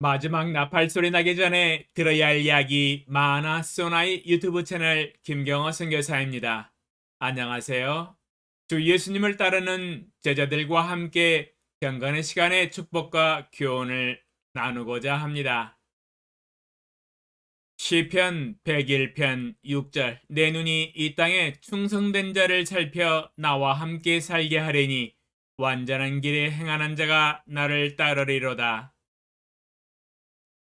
마지막 나팔 소리 나기 전에 들어야 할 이야기 마나 소나이 유튜브 채널 김경호 선교사입니다. 안녕하세요. 주 예수님을 따르는 제자들과 함께 경건의 시간의 축복과 교훈을 나누고자 합니다. 시편 101편 6절 내 눈이 이 땅에 충성된 자를 살펴 나와 함께 살게 하리니 완전한 길에 행하는 자가 나를 따르리로다.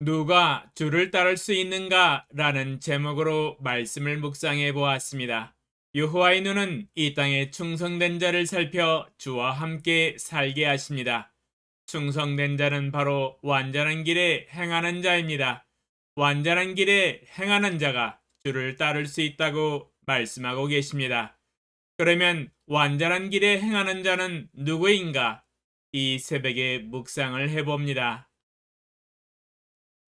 누가 주를 따를 수 있는가? 라는 제목으로 말씀을 묵상해 보았습니다. 여호와의 눈은 이 땅에 충성된 자를 살펴 주와 함께 살게 하십니다. 충성된 자는 바로 완전한 길에 행하는 자입니다. 완전한 길에 행하는 자가 주를 따를 수 있다고 말씀하고 계십니다. 그러면 완전한 길에 행하는 자는 누구인가? 이 새벽에 묵상을 해봅니다.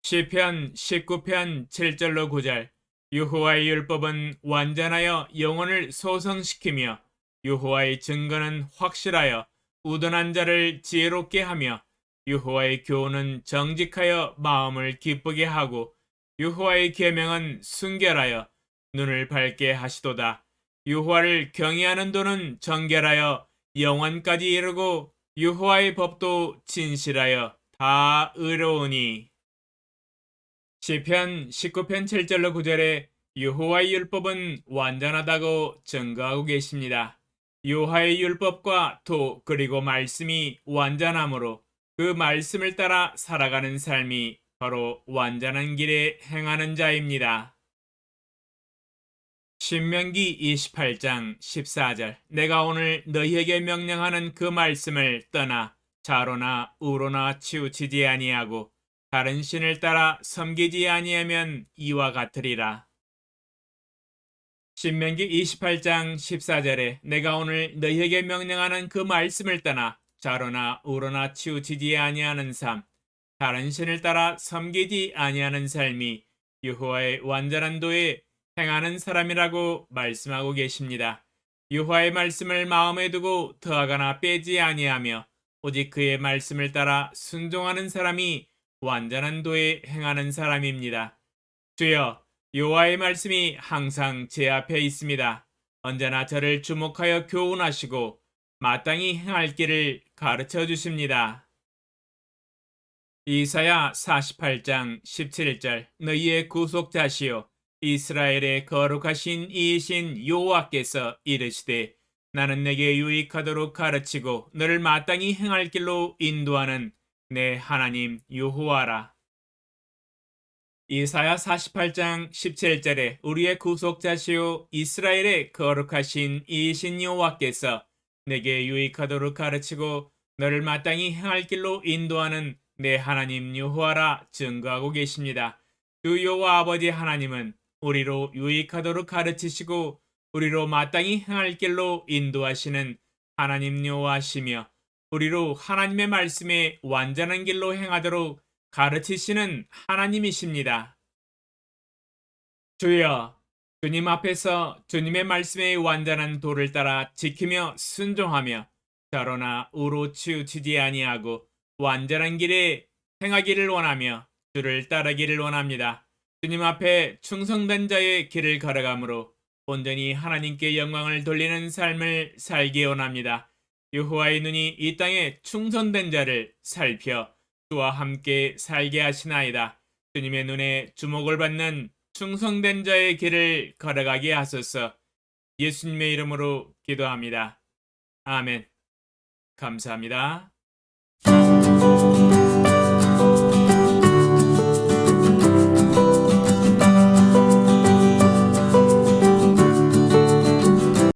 시편 19편 7절로 9절 여호와의 율법은 완전하여 영혼을 소성시키며 여호와의 증거는 확실하여 우둔한 자를 지혜롭게 하며 여호와의 교훈은 정직하여 마음을 기쁘게 하고 여호와의 계명은 순결하여 눈을 밝게 하시도다. 여호와를 경외하는 도는 정결하여 영원까지 이르고 여호와의 법도 진실하여 다 의로우니 시편 19편 7절로 9절에 여호와의 율법은 완전하다고 증거하고 계십니다. 여호와의 율법과 도 그리고 말씀이 완전함으로 그 말씀을 따라 살아가는 삶이 바로 완전한 길에 행하는 자입니다. 신명기 28장 14절 내가 오늘 너희에게 명령하는 그 말씀을 떠나 자로나 우로나 치우치지 아니하고 다른 신을 따라 섬기지 아니하면 이와 같으리라. 신명기 28장 14절에 내가 오늘 너희에게 명령하는 그 말씀을 떠나 자로나 우로나 치우치지 아니하는 삶, 다른 신을 따라 섬기지 아니하는 삶이 여호와의 완전한 도에 행하는 사람이라고 말씀하고 계십니다. 여호와의 말씀을 마음에 두고 더하거나 빼지 아니하며 오직 그의 말씀을 따라 순종하는 사람이 완전한 도에 행하는 사람입니다. 주여, 여호와의 말씀이 항상 제 앞에 있습니다. 언제나 저를 주목하여 교훈하시고 마땅히 행할 길을 가르쳐 주십니다. 이사야 48장 17절 너희의 구속자시요 이스라엘의 거룩하신 이이신 여호와께서 이르시되 나는 내게 유익하도록 가르치고 너를 마땅히 행할 길로 인도하는 내 하나님 여호와라. 이사야 48장 17절에 우리의 구속자시요 이스라엘의 거룩하신 이신 여호와께서 내게 유익하도록 가르치고 너를 마땅히 행할 길로 인도하는 내 하나님 여호와라 증거하고 계십니다. 주 여호와 아버지 하나님은 우리로 유익하도록 가르치시고 우리로 마땅히 행할 길로 인도하시는 하나님 여호와시며 우리로 하나님의 말씀에 완전한 길로 행하도록 가르치시는 하나님이십니다. 주여, 주님 앞에서 주님의 말씀의 완전한 도를 따라 지키며 순종하며 저러나 우로 치우치지 아니하고 완전한 길에 행하기를 원하며 주를 따르기를 원합니다. 주님 앞에 충성된 자의 길을 걸어가므로 온전히 하나님께 영광을 돌리는 삶을 살기 원합니다. 여호와의 눈이 이 땅에 충성된 자를 살펴 주와 함께 살게 하시나이다. 주님의 눈에 주목을 받는 충성된 자의 길을 걸어가게 하소서. 예수님의 이름으로 기도합니다. 아멘. 감사합니다.